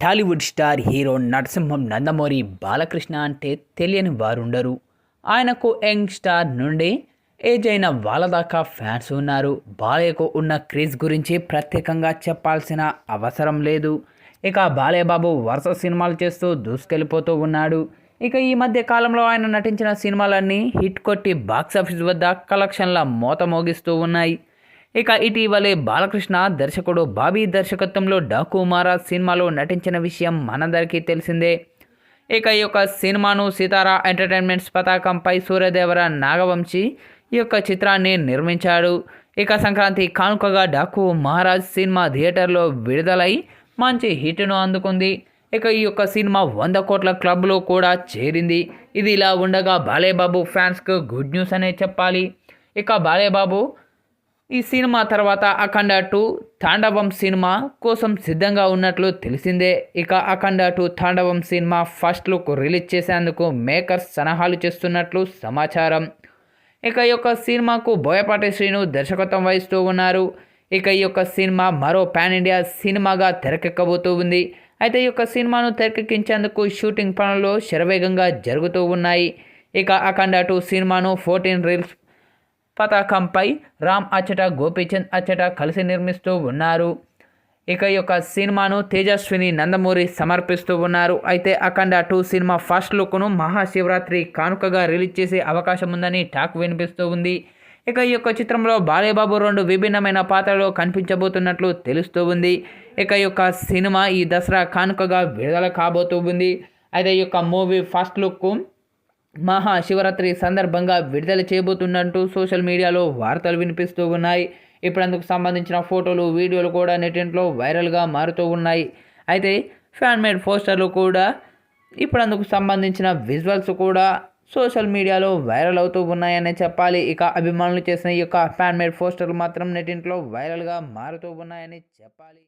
Tollywood star hero Narasimham Nandamuri Balakrishna అంటే తెలియని వారుండరు. ఆయనకు యంగ్ స్టార్ నుండి ఏజ్ అయిన వాళ్ళ దాకా ఫ్యాన్స్ ఉన్నారు. బాలయ్యకు ఉన్న క్రేజ్ గురించి ప్రత్యేకంగా చెప్పాల్సిన అవసరం లేదు. ఇక బాలయ్య బాబు వరుస సినిమాలు చేస్తూ దూసుకెళ్ళిపోతూ ఉన్నాడు. ఇక ఈ మధ్య కాలంలో ఆయన నటించిన సినిమాలన్నీ హిట్ కొట్టి బాక్సాఫీస్ వద్ద కలెక్షన్ల మోత మోగిస్తూ ఉన్నాయి. ఇక ఇటీవలే బాలకృష్ణ దర్శకుడు బాబీ దర్శకత్వంలో డాకు మహారాజ్ సినిమాలో నటించిన విషయం మనందరికీ తెలిసిందే. ఇక ఈ యొక్క సినిమాను సితారా ఎంటర్టైన్మెంట్స్ పతాకంపై సూర్యదేవర నాగవంశి ఈ యొక్క చిత్రాన్ని నిర్మించాడు. ఇక సంక్రాంతి కానుకగా డాకు మహారాజ్ సినిమా థియేటర్లో విడుదలై మంచి హిట్ను అందుకుంది. ఇక ఈ యొక్క సినిమా వంద కోట్ల క్లబ్లో కూడా చేరింది. ఇది ఇలా ఉండగా బాలేబాబు ఫ్యాన్స్కు గుడ్ న్యూస్ అనే చెప్పాలి. ఇక బాలేబాబు ఈ సినిమా తర్వాత అఖండ టూ తాండవం సినిమా కోసం సిద్ధంగా ఉన్నట్లు తెలిసిందే. ఇక Akhanda two Thandavam cinema first look release చేసేందుకు మేకర్స్ సలహాలు చేస్తున్నట్లు సమాచారం. ఇక ఈ యొక్క సినిమాకు బోయపాటి శ్రీను దర్శకత్వం వహిస్తూ ఉన్నారు. ఇక ఈ యొక్క సినిమా మరో పాన్ ఇండియా సినిమాగా తెరకెక్కబోతూ ఉంది. అయితే ఈ యొక్క సినిమాను తెరకెక్కించేందుకు షూటింగ్ పనులు శరవేగంగా జరుగుతూ ఉన్నాయి. ఇక అఖండ టూ సినిమాను ఫోర్టీన్ రీల్స్ పతాకంపై రామ్ అచ్చట గోపీచంద్ అచ్చట కలిసి నిర్మిస్తూ ఉన్నారు. ఇక యొక్క సినిమాను తేజస్విని నందమూరి సమర్పిస్తూ ఉన్నారు. అయితే అఖండ టూ సినిమా ఫస్ట్ లుక్ను మహాశివరాత్రి కానుకగా రిలీజ్ చేసే అవకాశం ఉందని టాక్ వినిపిస్తూ ఉంది. ఇక ఈ యొక్క చిత్రంలో బాలేబాబు రెండు విభిన్నమైన పాత్రలో కనిపించబోతున్నట్లు తెలుస్తూ ఉంది. ఇక ఈ యొక్క సినిమా ఈ దసరా కానుకగా విడుదల కాబోతూ ఉంది. అయితే ఈ యొక్క మూవీ ఫస్ట్ లుక్ మహాశివరాత్రి సందర్భంగా విడుదల చేయబోతున్నట్టు సోషల్ మీడియాలో వార్తలు వినిపిస్తూ ఉన్నాయి. ఇప్పుడు అందుకు సంబంధించిన ఫోటోలు వీడియోలు కూడా నెటింట్లో వైరల్గా మారుతూ ఉన్నాయి. అయితే ఫ్యాన్ మేడ్ పోస్టర్లు కూడా ఇప్పుడు అందుకు సంబంధించిన విజువల్స్ కూడా సోషల్ మీడియాలో వైరల్ అవుతూ ఉన్నాయనే చెప్పాలి. ఇక అభిమానులు చేసిన ఈ యొక్క ఫ్యాన్ మేడ్ పోస్టర్లు మాత్రం నెటింట్లో వైరల్గా మారుతూ ఉన్నాయని చెప్పాలి.